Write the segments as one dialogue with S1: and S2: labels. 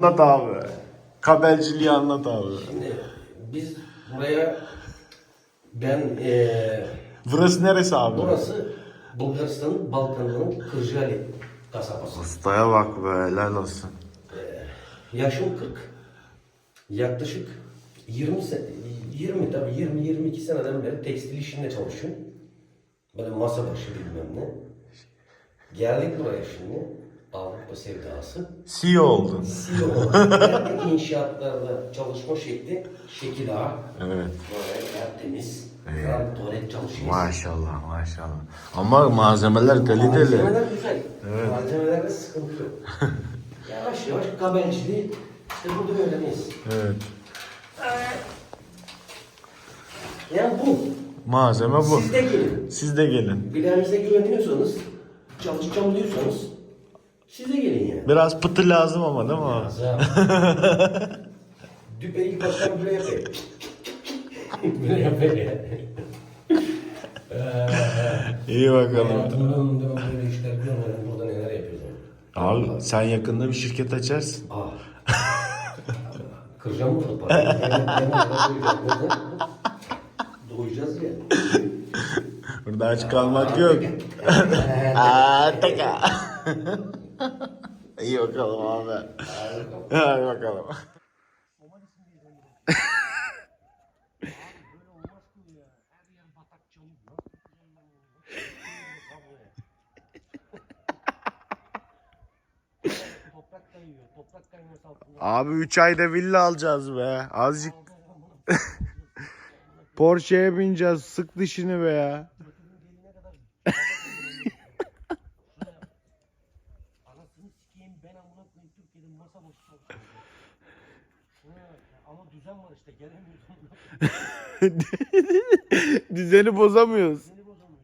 S1: Anlat abi. Kabelciliği anlat abi.
S2: Şimdi biz buraya ben eee
S1: Burası neresi abi?
S2: burası Bulgaristan'ın Balkanların Kırjali kasabası.
S1: Ustaya bak be helal olsun.
S2: Yaşım 40. Yaklaşık 20 sene, 20 tabii 20-22 seneden beri tekstil işinde çalışıyorum. Böyle masa başı bilmem ne. Geldik buraya şimdi. Avrupa sevdası.
S1: CEO oldun.
S2: CEO olarak inşaatlarda çalışma şekli şekil ağa.
S1: Evet.
S2: Böyle tertemiz. Evet. Tuvalet çalışıyoruz.
S1: Maşallah maşallah. Ama malzemeler kaliteli.
S2: Malzemeler güzel. Malzemelerde sıkıntı yok. yavaş yavaş kabenciliği işte burada öğreniyoruz.
S1: Evet.
S2: Yani bu.
S1: Malzeme bu.
S2: Siz de gelin.
S1: Siz de gelin.
S2: Bilal'inize güveniyorsanız, çalışacağım diyorsanız siz de gelin yani.
S1: Biraz pıtı lazım ama değil mi abi?
S2: Düpe ilk baştan böyle yapayım. böyle yapayım ya.
S1: İyi bakalım.
S2: Hayatımdan da böyle işler görmedim. Burada neler yapıyoruz.
S1: Abi sen yakında bir şirket açarsın.
S2: Aa. Kıracağım mı parayı? Burada Doyacağız ya.
S1: Burada aç kalmak yok. Aa, taka. İyi bakalım abi. Hadi bakalım. Abi 3 ayda villa alacağız be. Azıcık Porsche'ye bineceğiz. Sık dişini be ya.
S2: Anasını sikeyim ben amına koyayım Türkiye'de masa başı çalışıyorum. Ha, Ama düzen var işte gelemiyorsun.
S1: Düzeni bozamıyoruz.
S2: Seni bozamıyor.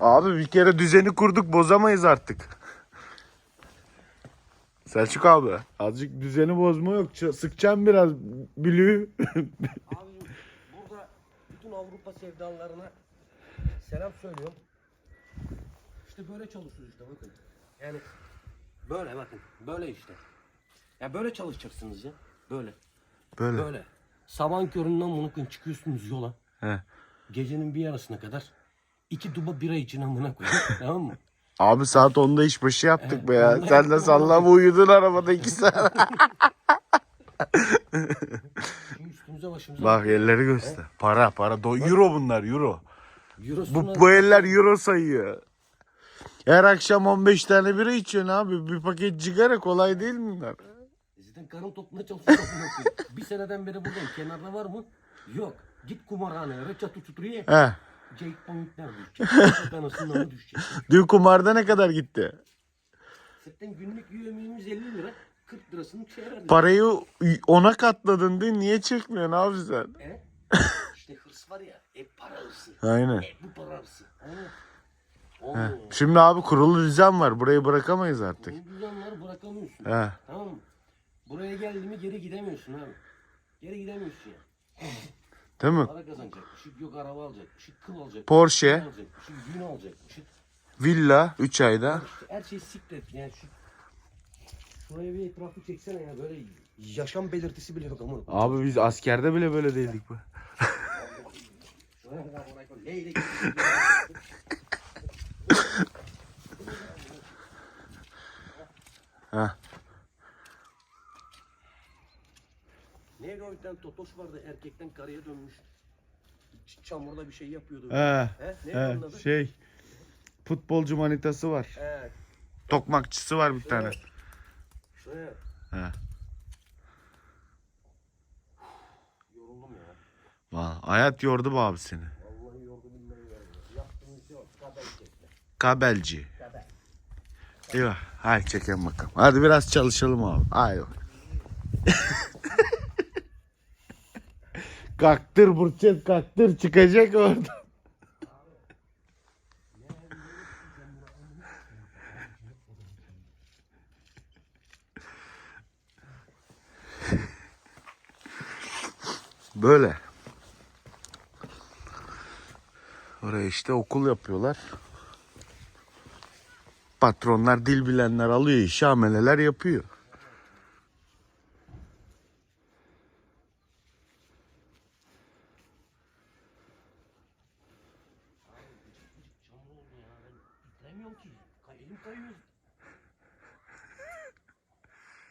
S2: Abi.
S1: Abi bir kere düzeni kurduk bozamayız artık. Selçuk abi azıcık düzeni bozma yok. Ç- Sıkacağım biraz bilüğü.
S2: Abicim burada bütün Avrupa sevdalarına selam söylüyorum. İşte böyle çalışıyoruz işte bakın. Yani böyle bakın. Böyle işte. Ya böyle çalışacaksınız ya. Böyle.
S1: Böyle.
S2: Böyle. Sabahın köründen bunu koyun çıkıyorsunuz yola.
S1: He.
S2: Gecenin bir yarısına kadar iki duba bira için amına koyun. tamam mı?
S1: Abi saat 10'da işbaşı yaptık be ya. Sen de sallama uyudun arabada iki saat.
S2: Üstümüze başımıza.
S1: Bak elleri göster. Para para. Do- euro bunlar euro.
S2: Eurosuna-
S1: Bu, bu eller euro sayıyor. Her akşam 15 tane bira içiyorsun abi. Bir paket cigara kolay değil mi bunlar?
S2: Zaten karın topuna koyayım. bir seneden beri buradayım. Kenarda var mı? Yok. Git kumarhaneye. Reçatı tutruya.
S1: He.
S2: Jake Point'ler düşecek. Anasından mı düşecek?
S1: Dün kumarda ne kadar gitti?
S2: Zaten günlük üyeliğimiz 50 lira. 40 lirasını şey herhalde.
S1: Parayı ona katladın diye niye çekmiyorsun abi sen?
S2: E? İşte hırs var ya. Hep para hırsı.
S1: Aynen.
S2: Hep bu para hırsı. Ha.
S1: He.
S2: Oo.
S1: Şimdi abi kurulu düzen var. Burayı bırakamayız artık.
S2: Bu düzenleri bırakamıyorsun.
S1: He.
S2: Tamam mı? Buraya geldi mi geri gidemiyorsun abi. Geri gidemiyorsun ya.
S1: Değil mi?
S2: Para kazanacakmışsın. Yok araba alacakmışsın. Kıl alacakmışsın.
S1: Porsche.
S2: alacakmışsın. Yün alacakmışsın.
S1: Villa 3 ayda.
S2: İşte her şey siklet. Yani şu Şuraya bir etrafı çeksene ya böyle yaşam belirtisi bile yok ama.
S1: Abi biz askerde bile böyle değildik bu.
S2: Şuraya kadar bırak o leylek.
S1: Heh.
S2: Neydi o bir tane totoş vardı erkekten karıya dönmüş. Ç- Çamurda bir şey yapıyordu.
S1: He.
S2: He? Neydi onun adı?
S1: Şey futbolcu manitası var.
S2: He.
S1: Tokmakçısı var bir tane.
S2: Şuraya.
S1: He.
S2: Yoruldum ya.
S1: Vallahi hayat yordu bu abi seni.
S2: Vallahi yoruldum billahi yoruldum. Yaptığım işe bak. Kadar.
S1: Kabelci. İyi Hadi çekelim bakalım. Hadi biraz çalışalım abi. Haydi. kaktır burçet kaktır çıkacak orada. Böyle. Oraya işte okul yapıyorlar. Patronlar dil bilenler alıyor işi ameleler yapıyor.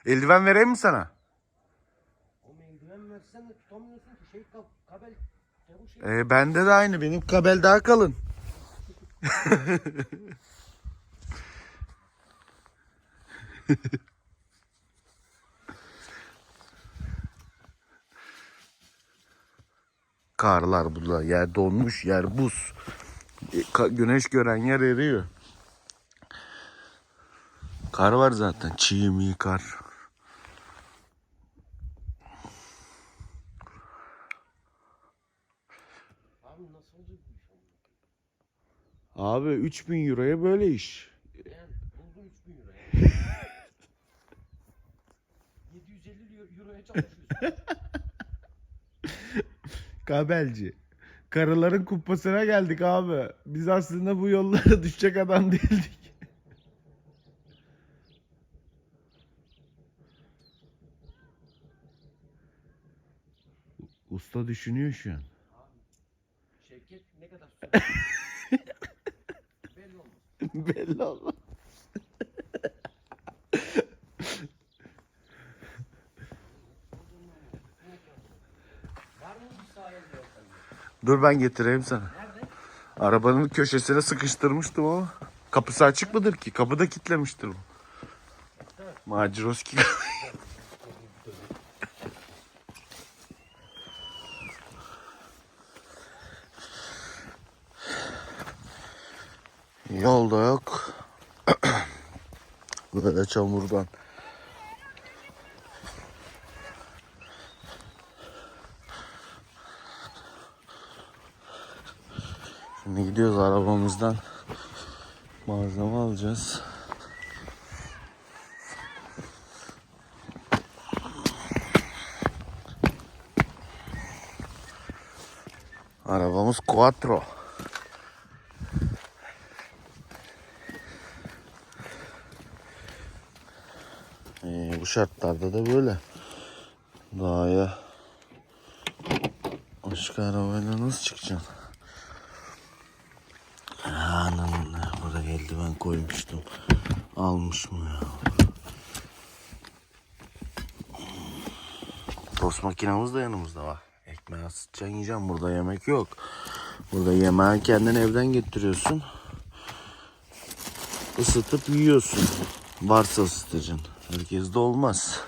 S1: Eldiven vereyim mi sana?
S2: O eldiven versen de tutamıyorsun ki. Şey kab kabel. Şey?
S1: Ee, bende de aynı. Benim kabel daha kalın. Karlar burada. Yer donmuş, yer buz. E, Güneş gören yer eriyor. Kar var zaten. Çiğ mi kar.
S2: Abi nasıl olacak bu iş? amına?
S1: Abi 3000 euroya böyle iş.
S2: Yani buldum 3000 euroya. 750 euro- euroya çalışıyorsun.
S1: Kabelci. Karıların kupasına geldik abi. Biz aslında bu yollara düşecek adam değildik. Usta düşünüyor şu an.
S2: Şevket ne kadar? Belli olmaz.
S1: Belli olmaz.
S2: Var mı bir sahaya diyor sende?
S1: Dur ben getireyim sana.
S2: Nerede?
S1: Arabanın köşesine sıkıştırmıştım ama. Kapısı açık mıdır ki? Kapı da kilitlemiştir bu. Maciroski. Yolda yok. Böyle çamurdan. Şimdi gidiyoruz arabamızdan. Malzeme alacağız. Arabamız Quattro. Ee, bu şartlarda da böyle. Dağa başka arabayla nasıl çıkacaksın? Eldiven koymuştum. Almış mı ya? Tost makinamız da yanımızda var. Ekmeği ısıtacaksın yiyeceksin. Burada yemek yok. Burada yemeği kendin evden getiriyorsun. Isıtıp yiyorsun. Varsa ısıtacaksın. Herkes de olmaz.